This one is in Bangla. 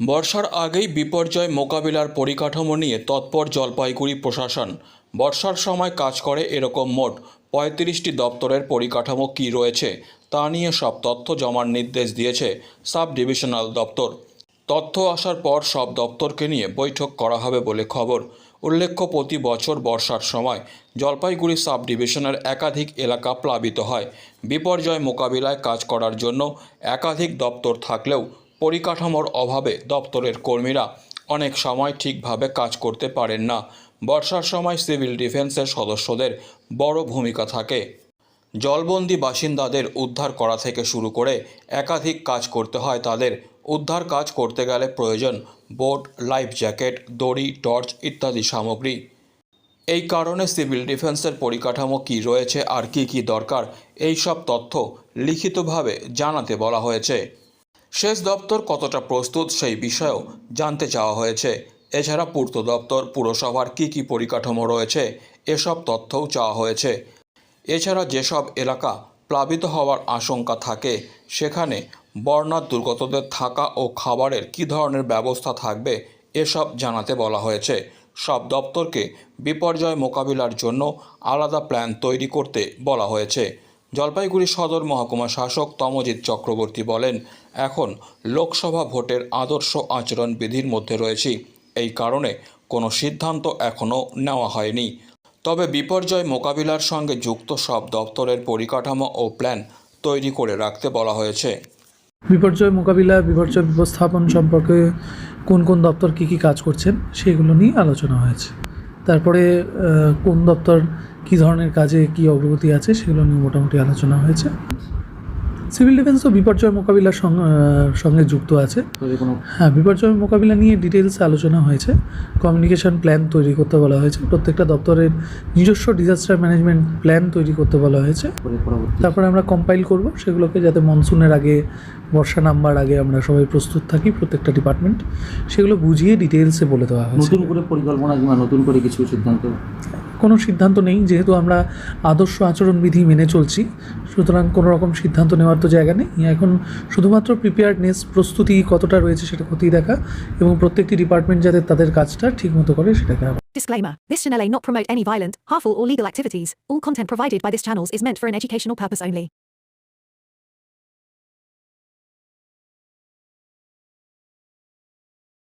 বর্ষার আগেই বিপর্যয় মোকাবিলার পরিকাঠামো নিয়ে তৎপর জলপাইগুড়ি প্রশাসন। বর্ষার সময় কাজ করে এরকম মোট পঁয়ত্রিশটি দপ্তরের পরিকাঠামো কী রয়েছে, তা নিয়ে সব তথ্য জমার নির্দেশ দিয়েছে সাব ডিভিশনাল দপ্তর। তথ্য আসার পর সব দপ্তরকে নিয়ে বৈঠক করা হবে বলে খবর। উল্লেখ্য, প্রতি বছর বর্ষার সময় জলপাইগুড়ি সাব ডিভিশনের একাধিক এলাকা প্লাবিত হয়। বিপর্যয় মোকাবিলায় কাজ করার জন্য একাধিক দপ্তর থাকলেও পরিকাঠামোর অভাবে দপ্তরের কর্মীরা অনেক সময় ঠিকভাবে কাজ করতে পারেন না। বর্ষার সময় সিভিল ডিফেন্সের সদস্যদের বড় ভূমিকা থাকে। জলবন্দি বাসিন্দাদের উদ্ধার করা থেকে শুরু করে একাধিক কাজ করতে হয় তাদের। উদ্ধার কাজ করতে গেলে প্রয়োজন বোট, লাইফ জ্যাকেট, দড়ি, টর্চ ইত্যাদি সামগ্রী। এই কারণে সিভিল ডিফেন্সের পরিকাঠামো কী রয়েছে আর কী কী দরকার, এই সব তথ্য লিখিতভাবে জানাতে বলা হয়েছে। শেষ দপ্তর কতটা প্রস্তুত সেই বিষয়েও জানতে চাওয়া হয়েছে। এছাড়া পূর্ত দপ্তর, পুরসভার কী কী পরিকাঠামো রয়েছে, এসব তথ্যও চাওয়া হয়েছে। এছাড়া যেসব এলাকা প্লাবিত হওয়ার আশঙ্কা থাকে, সেখানে বর্ণার দুর্গতদের থাকা ও খাবারের কী ধরনের ব্যবস্থা থাকবে, এসব জানাতে বলা হয়েছে। সব দপ্তরকে বিপর্যয় মোকাবিলার জন্য আলাদা প্ল্যান তৈরি করতে বলা হয়েছে। জলপাইগুড়ি সদর মহকুমা শাসক তমজিৎ চক্রবর্তী বলেন, এখন লোকসভা ভোটের আদর্শ আচরণ বিধির মধ্যে রয়েছি। এই কারণে কোনো সিদ্ধান্ত এখনও নেওয়া হয়নি। তবে বিপর্যয় মোকাবিলার সঙ্গে যুক্ত সব দপ্তরের পরিকাঠামো ও প্ল্যান তৈরি করে রাখতে বলা হয়েছে। বিপর্যয় মোকাবিলা, বিপর্যয় ব্যবস্থাপন সম্পর্কে কোন কোন দপ্তর কী কী কাজ করছেন, সেগুলো নিয়ে আলোচনা হয়েছে। তারপরে কোন দপ্তর কী ধরনের কাজে কী অগ্রগতি আছে সেগুলো নিয়ে মোটামুটি আলোচনা হয়েছে। সিভিল ডিফেন্স তো বিপর্যয় মোকাবিলার সঙ্গে যুক্ত আছে। হ্যাঁ বিপর্যয় মোকাবিলা নিয়ে ডিটেলসে আলোচনা হয়েছে। কমিউনিকেশন প্ল্যান তৈরি করতে বলা হয়েছে। প্রত্যেকটা দপ্তরের নিজস্ব ডিজাস্টার ম্যানেজমেন্ট প্ল্যান তৈরি করতে বলা হয়েছে। তারপরে আমরা কম্পাইল করব সেগুলোকে যাতে মনসুনের আগে বর্ষা নামবার আগে আমরা সবাই প্রস্তুত থাকি প্রত্যেকটা ডিপার্টমেন্ট সেগুলো বুঝিয়ে ডিটেলসে বলে দেওয়া হয়েছে। নতুন করে পরিকল্পনা কিংবা নতুন করে কিছু সিদ্ধান্ত কোনো সিদ্ধান্ত নেই যেহেতু আমরা আদর্শ আচরণবিধি মেনে চলছি সুতরাং কোনো রকম সিদ্ধান্ত নেওয়ার তো জায়গা নেই এখন শুধুমাত্র প্রিপেয়ার্ডনেস প্রস্তুতি কতটা রয়েছে সেটা খতিয়ে দেখা এবং প্রত্যেকটি ডিপার্টমেন্ট যাতে তাদের কাজটা ঠিকমতো করে seটাকে Disclaimer This channel may not promote any violent, harmful, or legal activities. All content provided by this channel is meant for an educational purpose only.